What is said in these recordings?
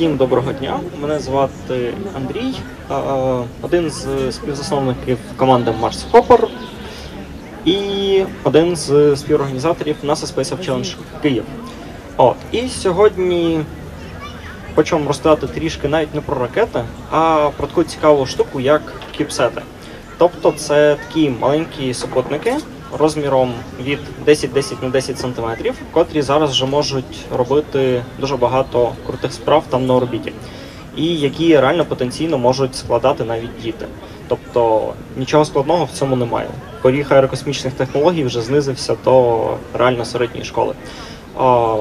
Всім доброго дня. Мене звати Андрій, один з співзасновників команди Mars Hopper і один з співорганізаторів NASA Space Challenge Київ. От. І сьогодні хочу вам розказати трішки навіть не про ракети, а про таку цікаву штуку, як кіпсети. Тобто це такі маленькі супутники розміром від 10-10 на 10 см, котрі зараз вже можуть робити дуже багато крутих справ там на орбіті, і які реально потенційно можуть складати навіть діти. Тобто нічого складного в цьому немає. Поріг аерокосмічних технологій вже знизився до реально середньої школи. А,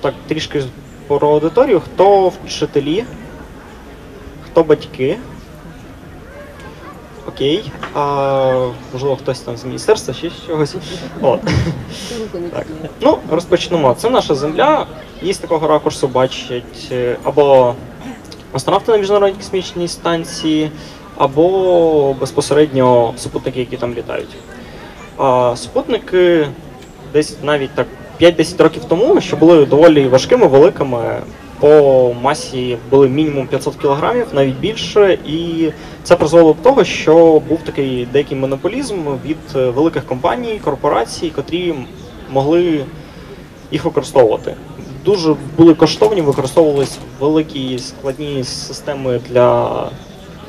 так, трішки про аудиторію. Хто вчителі, хто батьки, Окей. А, можливо, хтось там з міністерства ще з чогось. От. Так. Ну, розпочнемо. Це наша земля. Її з такого ракурсу бачать е, або астронавти на міжнародній космічній станції, або безпосередньо супутники, які там літають. А, супутники десь навіть так 5-10 років тому, що були доволі важкими, великими. По масі були мінімум 500 кілограмів, навіть більше, і це призвело до того, що був такий деякий монополізм від е, великих компаній, корпорацій, котрі могли їх використовувати. Дуже були коштовні, використовувались великі складні системи для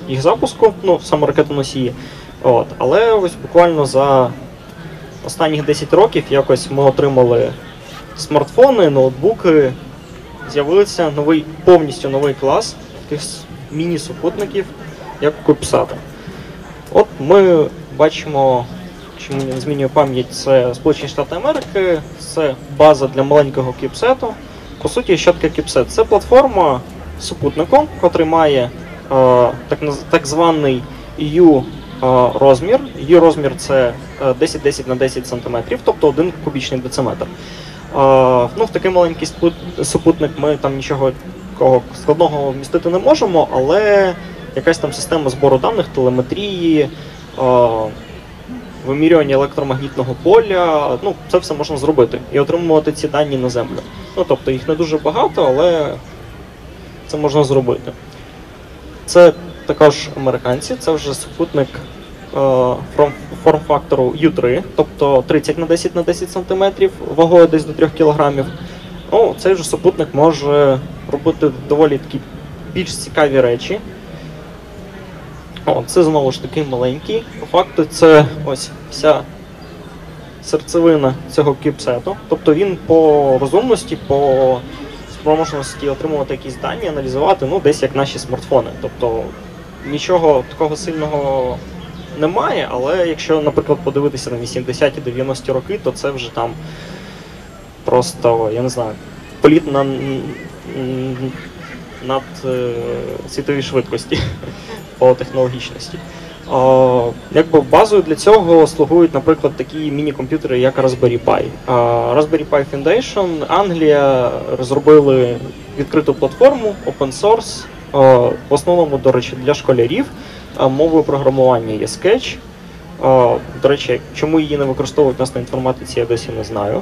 їх запуску, ну саме ракетоносії. От. Але ось буквально за останніх 10 років якось ми отримали смартфони, ноутбуки з'явився новий повністю новий клас таких міні-супутників, як Кубсати. От ми бачимо, чому не змінює пам'ять, це Сполучені Штати Америки, це база для маленького кіпсету. По суті, що таке кіпсет? Це платформа супутнику, котрий має е, так, так званий EU е, розмір. Це е, 10-10 на 10 см, тобто 1 кубічний дециметр. А, ну, в такий маленький супутник ми там нічого такого складного вмістити не можемо, але якась там система збору даних, телеметрії, вимірювання електромагнітного поля, ну, це все можна зробити і отримувати ці дані на землю. Ну, тобто їх не дуже багато, але це можна зробити. Це також американці, це вже супутник е, форм-фактору U3, тобто 30 на 10 на 10 см, вагою десь до 3 кг. Ну, цей же супутник може робити доволі такі більш цікаві речі. О, це знову ж таки маленький. По факту це ось вся серцевина цього кіпсету. Тобто він по розумності, по спроможності отримувати якісь дані, аналізувати, ну, десь як наші смартфони. Тобто нічого такого сильного немає, але якщо, наприклад, подивитися на 80-ті 90-ті роки, то це вже там просто, я не знаю, політ на над е, світовій швидкості по технологічності. А, якби базою для цього слугують, наприклад, такі міні-комп'ютери, як Raspberry Pi. Raspberry Pi Foundation, Англія розробили відкриту платформу, open source, а, в основному, до речі, для школярів. А, Мовою програмування є Sketch. До речі, чому її не використовують у нас на інформатиці, я досі не знаю.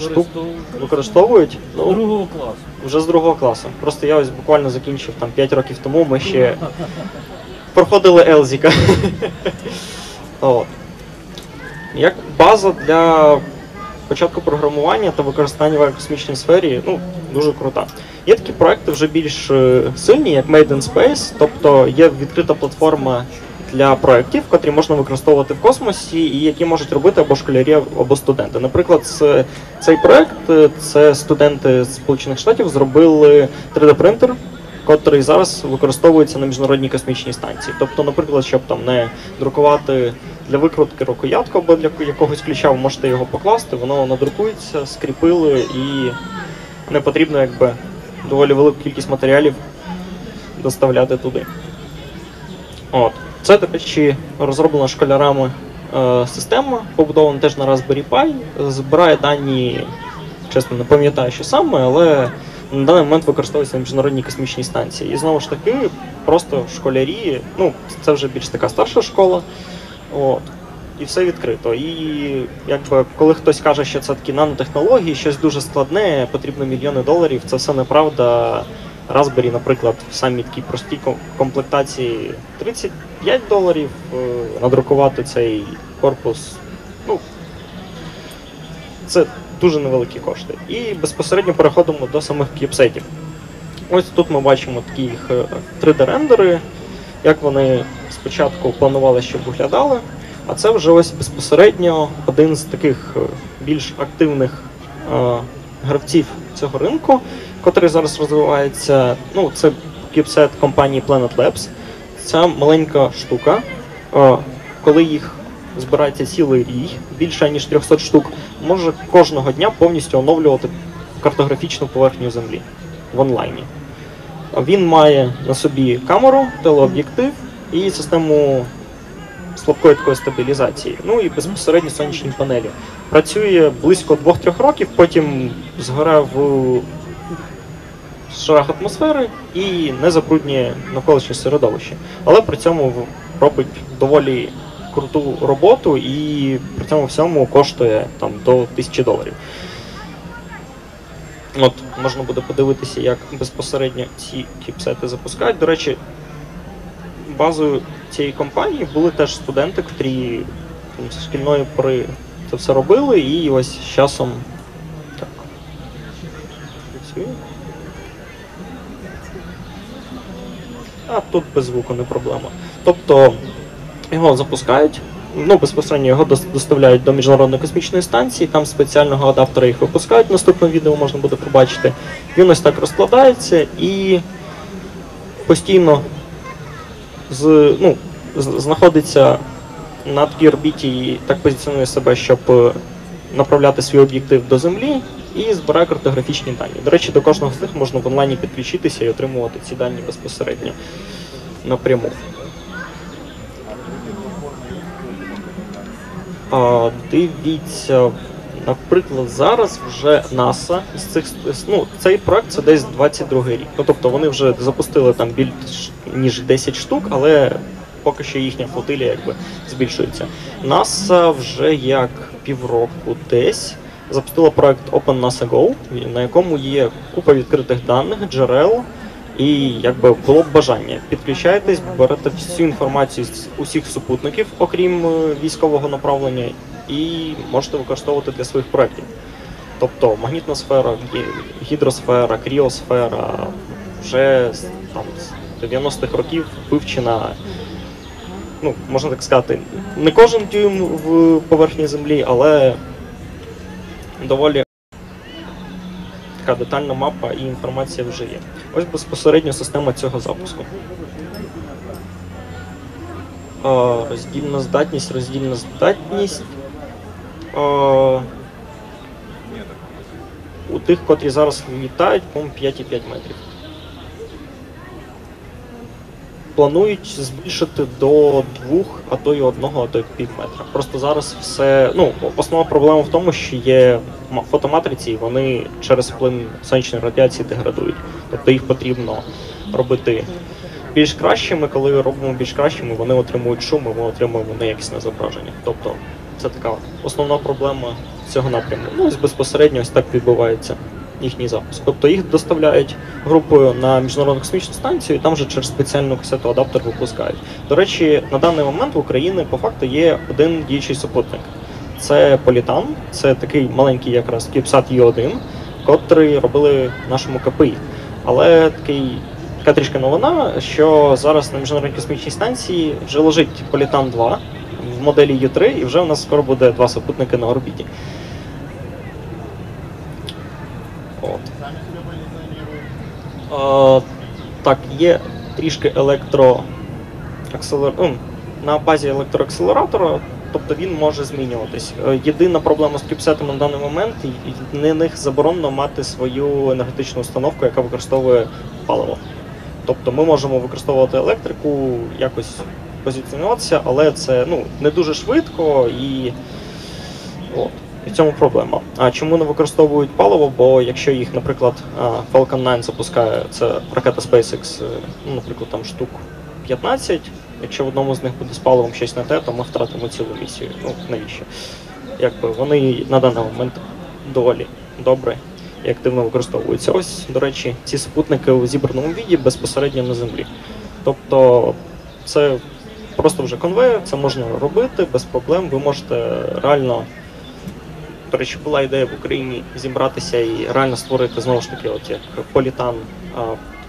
Штук використовують З ну, другого класу. вже з другого класу. Просто я ось буквально закінчив там 5 років тому, ми ще проходили Елзіка. Як база для початку програмування та використання в аерокосмічній сфері, ну, дуже крута. Є такі проекти вже більш е, сильні, як Made in Space, тобто є відкрита платформа для проєктів, котрі можна використовувати в космосі, і які можуть робити або школярі, або студенти. Наприклад, цей проект е, це студенти Сполучених Штатів зробили 3D-принтер, котрий зараз використовується на міжнародній космічній станції. Тобто, наприклад, щоб там не друкувати для викрутки рукоятку або для якогось ключа, ви можете його покласти, воно надрукується, скріпили і не потрібно якби доволі велику кількість матеріалів доставляти туди. От. Це, до речі, розроблена школярами е, система, побудована теж на Raspberry Pi, збирає дані, чесно, не пам'ятаю, що саме, але на даний момент використовується на міжнародній космічній станції. І знову ж таки, просто школярі, ну, це вже більш така старша школа. От. І все відкрито. І якби коли хтось каже, що це такі нанотехнології, щось дуже складне, потрібно мільйони доларів, це все неправда. Raspberry, наприклад, в самій такій простій комплектації 35 доларів, е, надрукувати цей корпус. Ну, це дуже невеликі кошти. І безпосередньо переходимо до самих кіпсетів. Ось тут ми бачимо такі їх е, 3D-рендери, як вони спочатку планували, щоб виглядали. А це вже ось безпосередньо один з таких е, більш активних е, гравців цього ринку, котрий зараз розвивається. Ну, це кіпсет компанії Planet Labs. Ця маленька штука, е, коли їх збирається цілий рій, більше ніж 300 штук, може кожного дня повністю оновлювати картографічну поверхню Землі в онлайні. Він має на собі камеру, телеоб'єктив і систему слабкої такої стабілізації. Ну і безпосередньо сонячні панелі. Працює близько 2-3 років, потім згорає в шарах атмосфери і не забруднює навколишнє середовище. Але при цьому робить доволі круту роботу і при цьому всьому коштує там до 1000 доларів. От, можна буде подивитися, як безпосередньо ці чіпсети запускають. До речі, базою цієї компанії були теж студенти, котрі з шкільної пори це все робили, і ось з часом так. А тут без звуку не проблема. Тобто його запускають, ну безпосередньо його доставляють до міжнародної космічної станції, там спеціального адаптера їх випускають. В наступному відео можна буде побачити. Він ось так розкладається і постійно з, ну, знаходиться на такій орбіті і так позиціонує себе, щоб е, направляти свій об'єктив до Землі і збирає картографічні дані. До речі, до кожного з них можна в онлайні підключитися і отримувати ці дані безпосередньо напряму. А, дивіться, наприклад, зараз вже НАСА з цих ну, цей проект це десь 22 рік. Ну тобто вони вже запустили там більш ніж 10 штук, але поки що їхня флотилія якби збільшується. НАСА вже як півроку десь запустила проект Open NASA Go, на якому є купа відкритих даних, джерел. І якби було б бажання, підключайтесь, берете всю інформацію з усіх супутників, окрім е, військового направлення, і можете використовувати для своїх проєктів. Тобто магнітна сфера, гідросфера, кріосфера вже там, з 90-х років вивчена, ну, можна так сказати, не кожен дюйм в поверхні Землі, але доволі така детальна мапа і інформація вже є. Ось безпосередньо система цього запуску. Роздільна здатність, роздільна здатність. А, у тих, котрі зараз літають, по-моєму, 5,5 метрів. Планують збільшити до двох, а то й одного, а то й пів метра. Просто зараз все. Ну, основна проблема в тому, що є фотоматриці, і вони через вплив сонячної радіації деградують. Тобто їх потрібно робити більш кращими. Коли робимо більш кращими, вони отримують шум, і ми отримуємо неякісне зображення. Тобто це така основна проблема цього напряму. Ну, ось безпосередньо ось так відбувається їхній запуск. Тобто їх доставляють групою на міжнародну космічну станцію, і там вже через спеціальну касету адаптер випускають. До речі, на даний момент в Україні по факту є один діючий супутник. Це Політан, це такий маленький якраз CubeSat U1, котрий робили нашому КПІ. Але такий, така трішки новина, що зараз на міжнародній космічній станції вже лежить Політан 2 в моделі U3, і вже у нас скоро буде два супутники на орбіті. От. Так, є трішки електроакселер... на базі електроакселератора, тобто він може змінюватись. Е, Єдина проблема з кіпсетами на даний момент, на них заборонено мати свою енергетичну установку, яка використовує паливо. Тобто ми можемо використовувати електрику, якось позиціонуватися, але це ну, не дуже швидко і. От. В цьому проблема. А чому не використовують паливо? Бо якщо їх, наприклад, Falcon 9 запускає, це ракета SpaceX, е, ну, наприклад, там штук 15. Якщо в одному з них буде з паливом щось не те, то ми втратимо цілу місію. Ну навіщо? Якби вони на даний момент доволі добре і активно використовуються. Ось, до речі, ці супутники у зібраному віді безпосередньо на землі. Тобто це просто вже конвейер, це можна робити без проблем. Ви можете реально. До речі, була ідея в Україні зібратися і реально створити знову ж таки, от як політан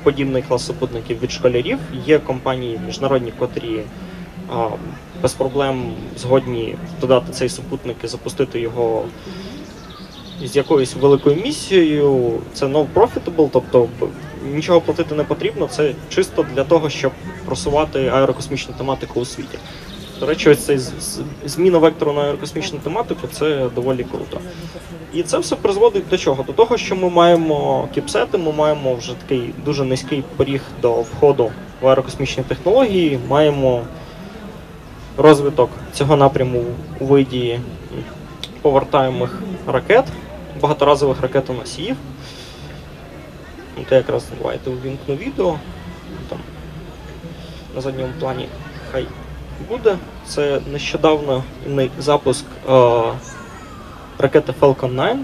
подібний клас супутників від школярів. Є компанії міжнародні, котрі без проблем згодні додати цей супутник і запустити його з якоюсь великою місією. Це non-profitable, тобто нічого платити не потрібно. Це чисто для того, щоб просувати аерокосмічну тематику у світі. До речі, ось цей зміна вектору на аерокосмічну тематику це доволі круто. І це все призводить до чого? До того, що ми маємо кіпсети, ми маємо вже такий дуже низький поріг до входу в аерокосмічні технології, маємо розвиток цього напряму у виді повертаємих ракет, багаторазових ракетоносіїв. От я якраз давайте увімкну відео. Там на задньому плані хай буде. Це нещодавно запуск е, ракети Falcon 9,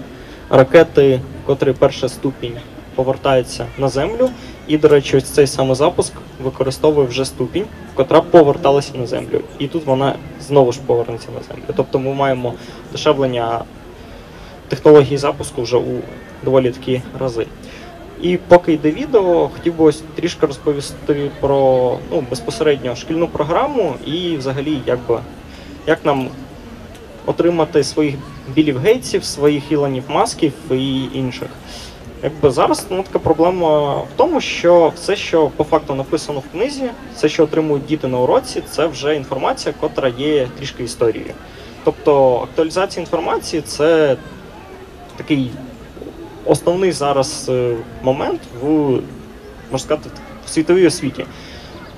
ракети, котрі перший ступінь повертається на землю. І, до речі, ось цей самий запуск використовує вже ступінь, котра поверталася на землю. І тут вона знову ж повернеться на землю. Тобто ми маємо дешевлення технології запуску вже у доволі такі рази. І поки йде відео, хотів би ось трішки розповісти про ну, безпосередньо шкільну програму і взагалі як, би, як нам отримати своїх білів гейтсів, своїх Ілонів Масків і інших. Якби зараз ну, така проблема в тому, що все, що по факту написано в книзі, все, що отримують діти на уроці, це вже інформація, котра є трішки історією. Тобто актуалізація інформації це такий основний зараз е, момент в можна сказати, в світовій освіті.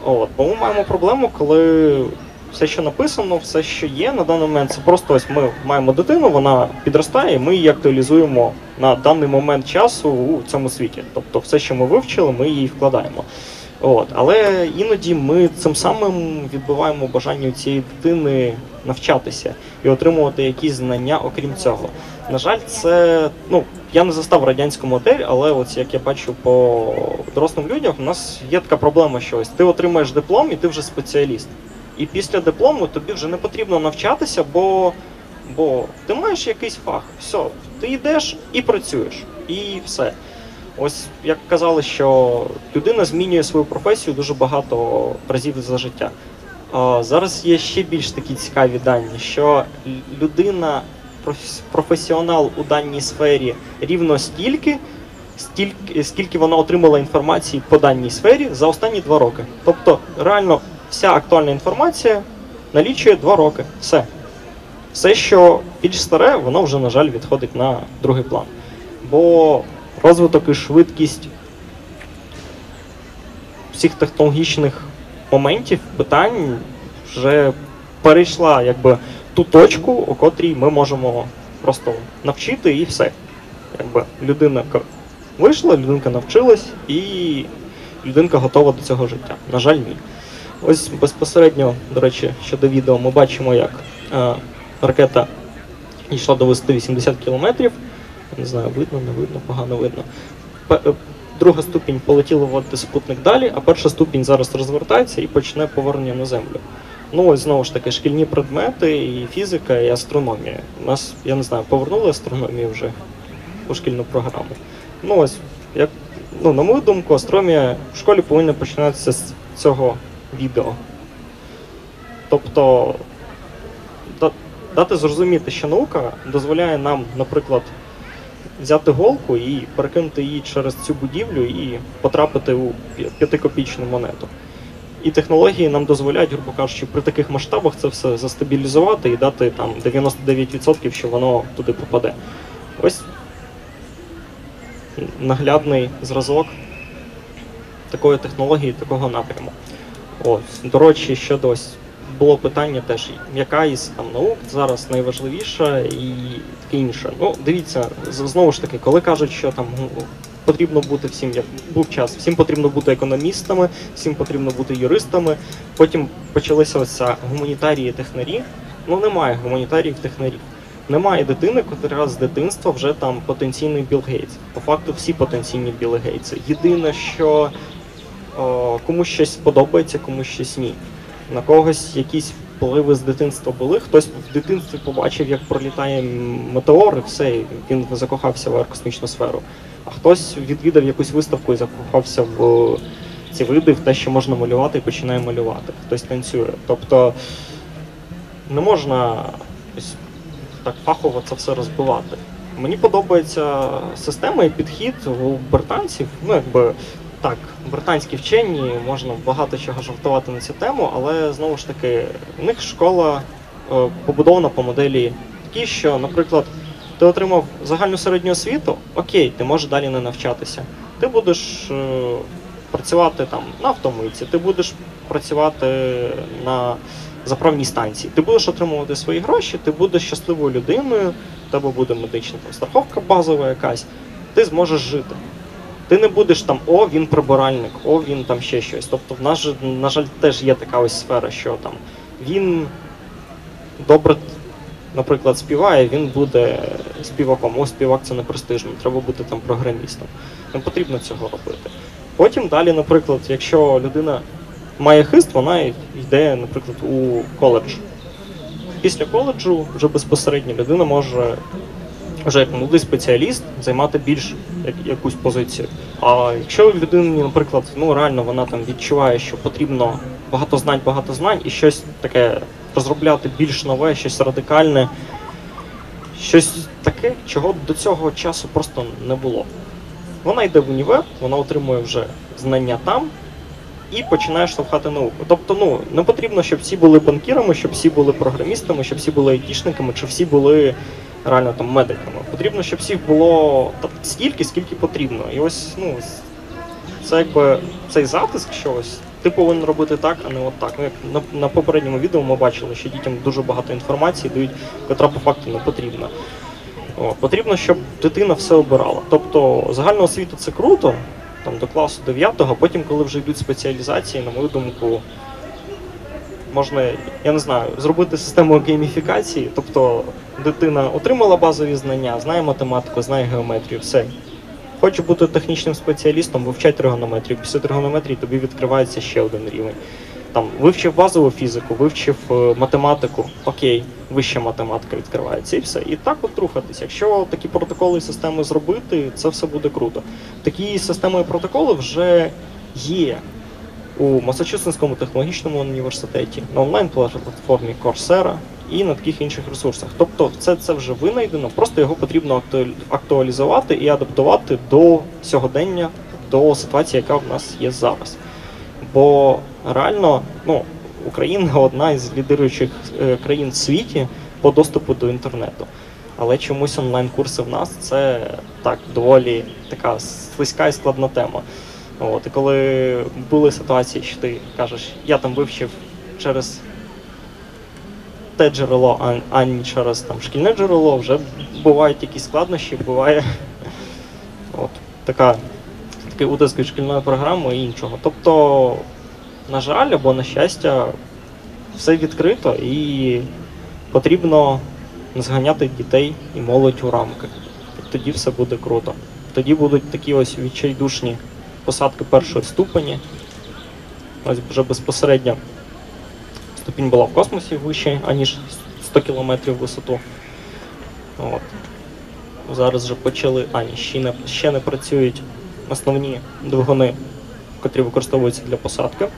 От, бо ми маємо проблему, коли все, що написано, все, що є на даний момент, це просто ось ми маємо дитину, вона підростає, і ми її актуалізуємо на даний момент часу у цьому світі. Тобто, все, що ми вивчили, ми її вкладаємо. От, але іноді ми цим самим відбиваємо бажання цієї дитини навчатися і отримувати якісь знання, окрім цього. На жаль, це ну я не застав радянську модель, але от як я бачу по дорослим людям, у нас є така проблема, що ось ти отримаєш диплом і ти вже спеціаліст. І після диплому тобі вже не потрібно навчатися, бо, бо ти маєш якийсь фах. Все, ти йдеш і працюєш, і все. Ось як казали, що людина змінює свою професію дуже багато разів за життя. Зараз є ще більш такі цікаві дані, що людина, професіонал у даній сфері рівно стільки, стільки, скільки вона отримала інформації по даній сфері за останні два роки. Тобто, реально, вся актуальна інформація налічує два роки. Все. Все, що більш старе, воно вже, на жаль, відходить на другий план. Бо розвиток і швидкість всіх технологічних моментів, питань вже перейшла якби ту точку, у котрій ми можемо просто навчити і все. Якби людина вийшла, людинка навчилась і людинка готова до цього життя. На жаль, ні. Ось безпосередньо, до речі, щодо відео, ми бачимо, як е, ракета йшла до висоти 80 кілометрів. Не знаю, видно, не видно, погано видно. Е, Друга ступінь полетіла вводити супутник далі, а перша ступінь зараз розвертається і почне повернення на землю. Ну ось знову ж таки, шкільні предмети, і фізика, і астрономія. У нас, я не знаю, повернули астрономію вже у шкільну програму. Ну ось, як, ну, на мою думку, астрономія в школі повинна починатися з цього відео. Тобто дати зрозуміти, що наука дозволяє нам, наприклад, взяти голку і перекинути її через цю будівлю і потрапити у п'ятикопічну монету. І технології нам дозволяють, грубо кажучи, при таких масштабах це все застабілізувати і дати там 99%, що воно туди попаде. Ось наглядний зразок такої технології, такого напряму. Ось, до речі, щодо ось було питання теж, яка із там наук зараз найважливіша і таке інше. Ну, дивіться, знову ж таки, коли кажуть, що там ну, потрібно бути всім, як був час, всім потрібно бути економістами, всім потрібно бути юристами. Потім почалися оця гуманітарії технарі. Ну немає гуманітаріїв технарів. Немає дитини, котра з дитинства вже там потенційний Білл Гейтс. По факту всі потенційні Білли Гейтси. Єдине, що о, комусь щось подобається, комусь щось ні. На когось якісь впливи з дитинства були. Хтось в дитинстві побачив, як пролітає метеор, і все, він закохався в аерокосмічну сферу. Хтось відвідав якусь виставку і закохався в ці види, в те, що можна малювати, і починає малювати. Хтось танцює. Тобто не можна ось так фахово це все розбивати. Мені подобається система і підхід у британців. Ну, якби так, британські вчені, можна багато чого жартувати на цю тему, але знову ж таки, у них школа е, побудована по моделі такій, що, наприклад, ти отримав загальну середню освіту, окей, ти можеш далі не навчатися. Ти будеш е, працювати там на автомийці, ти будеш працювати на заправній станції. Ти будеш отримувати свої гроші, ти будеш щасливою людиною, в тебе буде медична там, страховка базова якась, ти зможеш жити. Ти не будеш там, о, він прибиральник, о, він там ще щось. Тобто, в нас, на жаль, теж є така ось сфера, що там він добре, наприклад, співає, він буде співаком. О, співак це не престижно, треба бути там програмістом. Не потрібно цього робити. Потім далі, наприклад, якщо людина має хист, вона йде, наприклад, у коледж. Після коледжу вже безпосередньо людина може вже як молодий спеціаліст займати більш якусь позицію. А якщо людині, наприклад, ну реально вона там відчуває, що потрібно багато знань, багато знань і щось таке розробляти більш нове, щось радикальне, щось таке, чого до цього часу просто не було. Вона йде в універ, вона отримує вже знання там і починає штовхати науку. Тобто, ну не потрібно, щоб всі були банкірами, щоб всі були програмістами, щоб всі були айтішниками, чи всі були реально там медиками. Потрібно, щоб всіх було та, стільки, скільки потрібно. І ось ну це якби цей затиск, що ось ти повинен робити так, а не от так. Ну, як на, на попередньому відео ми бачили, що дітям дуже багато інформації дають, котра по факту не потрібна. О, потрібно, щоб дитина все обирала. Тобто загальна освіта це круто, там до класу 9, а потім, коли вже йдуть спеціалізації, на мою думку, можна, я не знаю, зробити систему гейміфікації, тобто дитина отримала базові знання, знає математику, знає геометрію, все. Хоче бути технічним спеціалістом, вивчай тригонометрію. Після тригонометрії тобі відкривається ще один рівень. Там вивчив базову фізику, вивчив е, математику, окей, вища математика відкривається і все. І так от рухатись. Якщо такі протоколи і системи зробити, це все буде круто. Такі системи і протоколи вже є у Масачусетському технологічному університеті, на онлайн-платформі Coursera і на таких інших ресурсах. Тобто, це, це вже винайдено, просто його потрібно актуалізувати і адаптувати до сьогодення, до ситуації, яка в нас є зараз. Бо реально, ну, Україна одна із лідируючих е, країн в світі по доступу до інтернету. Але чомусь онлайн-курси в нас це так доволі така слизька і складна тема. От, і коли були ситуації, що ти кажеш, я там вивчив через те джерело, а, а через там шкільне джерело, вже бувають якісь складнощі, буває от, така, такий утиск від шкільної програми і іншого. Тобто, на жаль, або на щастя, все відкрито і потрібно зганяти дітей і молодь у рамки. Тоді все буде круто. Тоді будуть такі ось відчайдушні посадки першої ступені. Ось вже безпосередньо ступінь була в космосі вище, аніж 100 кілометрів висоту. От. Зараз вже почали, а ні, ще не, ще не працюють основні двигуни, котрі використовуються для посадки. е,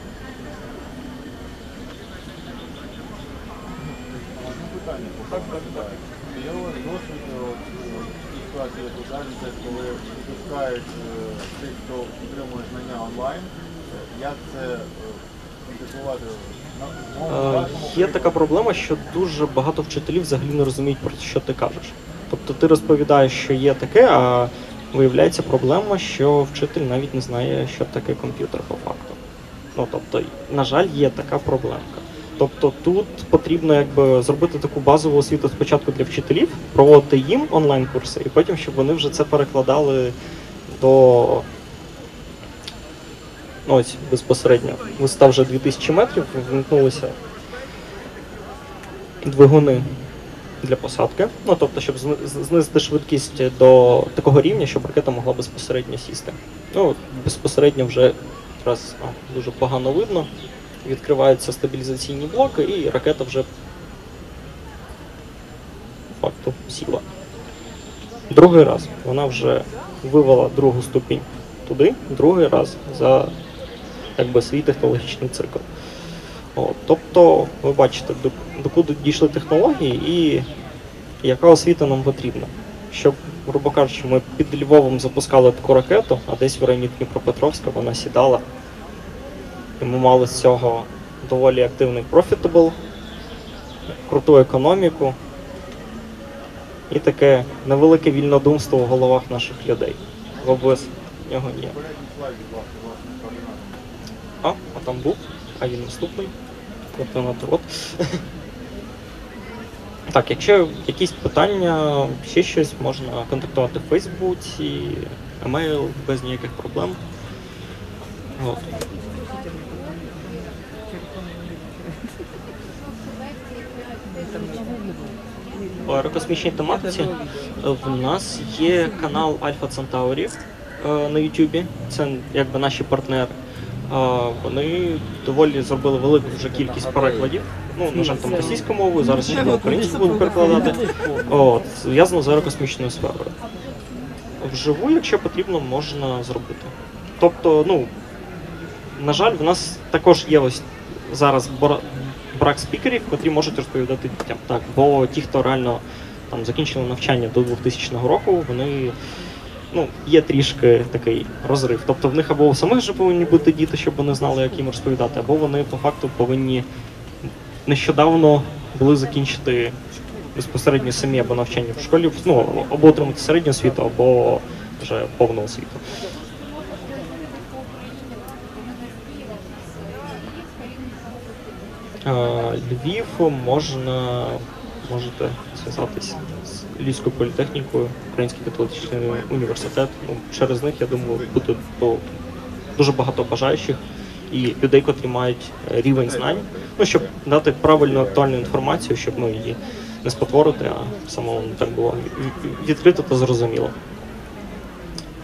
е, коли випускають е, тих, хто отримує знання онлайн, е, як це е, інтегрувати Е, Є така проблема, що дуже багато вчителів взагалі не розуміють, про що ти кажеш. Тобто ти розповідаєш, що є таке, а виявляється проблема, що вчитель навіть не знає, що таке комп'ютер по факту. Ну тобто, на жаль, є така проблемка. Тобто тут потрібно якби зробити таку базову освіту спочатку для вчителів, проводити їм онлайн-курси, і потім, щоб вони вже це перекладали до ось безпосередньо висота вже 2000 метрів, вимкнулися двигуни для посадки. Ну, тобто, щоб знизити швидкість до такого рівня, щоб ракета могла безпосередньо сісти. Ну, безпосередньо вже якраз а, дуже погано видно. Відкриваються стабілізаційні блоки, і ракета вже факту сіла. Другий раз вона вже вивела другу ступінь туди, другий раз за якби, свій технологічний цикл. От, тобто, ви бачите, докуди дійшли технології і яка освіта нам потрібна. Щоб, грубо кажучи, ми під Львовом запускали таку ракету, а десь в районі Дніпропетровська вона сідала. І ми мали з цього доволі активний profitable, круту економіку і таке невелике вільнодумство в головах наших людей. Бо без нього ні. Там був, а він наступний. Тобто на рот. Так, якщо якісь питання, ще щось, можна контактувати в Фейсбуці, емейл без ніяких проблем. От. По аерокосмічній тематиці в нас є канал Альфа Центаурі е, на Ютубі. Це якби наші партнери. Вони доволі зробили велику вже кількість перекладів. Ну, на жаль, там російською мовою, зараз ще на українську будемо перекладати. От, зв'язано з аерокосмічною сферою. Вживу, якщо потрібно, можна зробити. Тобто, ну, на жаль, в нас також є ось зараз брак спікерів, котрі можуть розповідати дітям. Так, бо ті, хто реально там закінчили навчання до 2000 року, вони ну, є трішки такий розрив. Тобто в них або самих же повинні бути діти, щоб вони знали, як їм розповідати, або вони по факту повинні нещодавно були закінчити безпосередньо самі або навчання в школі, ну, або отримати середню освіту, або вже повну освіту. Е, Львів можна можете зв'язатися з політехніку, Український католичний університет. Ну, через них, я думаю, буде до- дуже багато бажаючих і людей, котрі мають е, рівень знань, ну щоб дати правильну актуальну інформацію, щоб ну, її не спотворити, а самому так було ві- ві- відкрито та зрозуміло.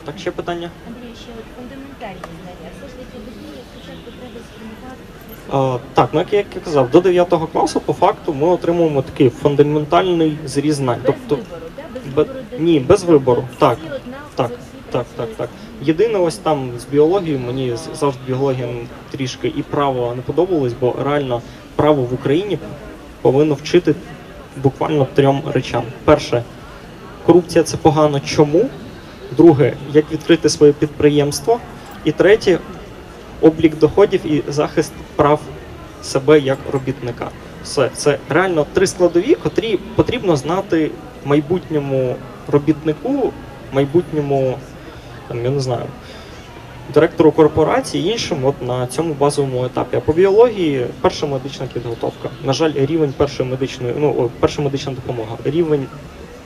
Так, ще питання? Андрій, ще от фундаментальні знання. Все ж таки дитині спочатку треба сформувати так, ну як я казав, до 9 класу по факту ми отримуємо такий фундаментальний зріз знань. без Тобто, вибору, да? без бе- вибору дитини. ні, без вибору. Так, Всі так, всі так, так, працюють. так. Єдине, ось там з біологією мені з- завжди біологія трішки і право не подобалось, бо реально право в Україні повинно вчити буквально трьом речам. Перше, корупція це погано. Чому? Друге, як відкрити своє підприємство. І третє, облік доходів і захист прав себе як робітника. Все, це реально три складові, котрі потрібно знати майбутньому робітнику, майбутньому, там, я не знаю, директору корпорації, іншим от на цьому базовому етапі. А по біології перша медична підготовка. На жаль, рівень першої медичної, ну, перша медична допомога. Рівень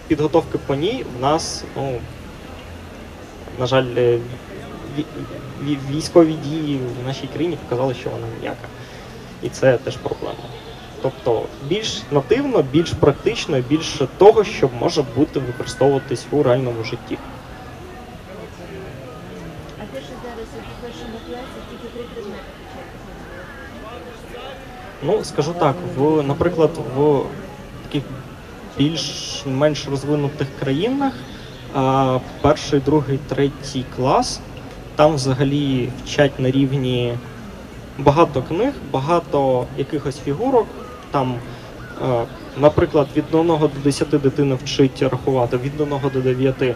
підготовки по ній в нас, ну, на жаль, е, ві- ві- військові дії в нашій країні показали, що вона ніяка. І це теж проблема. Тобто більш нативно, більш практично, більше того, що може бути використовуватись у реальному житті. А те, що зараз у першому класі тільки три предмети Ну, скажу так, в, наприклад, в таких більш-менш розвинутих країнах а, перший, другий, третій клас там взагалі вчать на рівні багато книг, багато якихось фігурок. Там, е, наприклад, від 1 до 10 дитина вчить рахувати, від 1 до 9 е,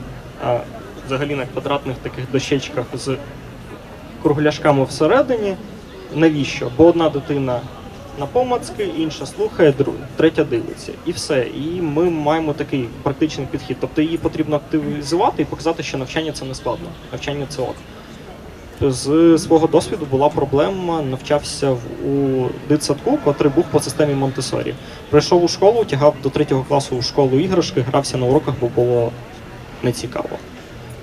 взагалі на квадратних таких дощечках з кругляшками всередині. Навіщо? Бо одна дитина на помацки, інша слухає, третя дивиться. І все. І ми маємо такий практичний підхід. Тобто її потрібно активізувати і показати, що навчання це не складно. Навчання це ок. З свого досвіду була проблема, навчався у дитсадку, котрий був по системі Монтесорі. Прийшов у школу, тягав до третього класу у школу іграшки, грався на уроках, бо було нецікаво.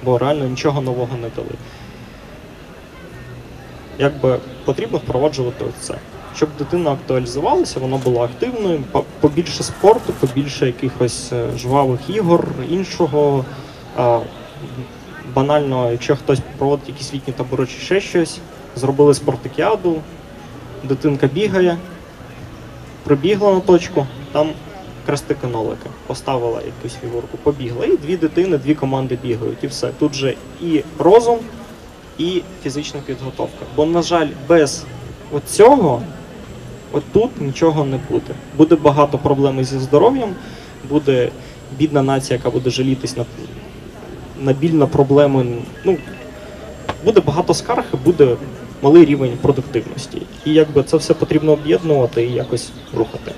бо реально нічого нового не дали. Якби потрібно впроваджувати це. Щоб дитина актуалізувалася, вона була активною, побільше спорту, побільше якихось е, жвавих ігор, іншого. Банально, якщо хтось проводить якісь літні табори чи ще щось, зробили спартакіаду, дитинка бігає, прибігла на точку, там крестики нолики, поставила якусь фігурку, побігла. І дві дитини, дві команди бігають, і все. Тут же і розум, і фізична підготовка. Бо, на жаль, без оцього тут нічого не буде. Буде багато проблем зі здоров'ям, буде бідна нація, яка буде жалітись на, на біль, на проблеми. Ну, буде багато скарг буде малий рівень продуктивності. І якби це все потрібно об'єднувати і якось рухати.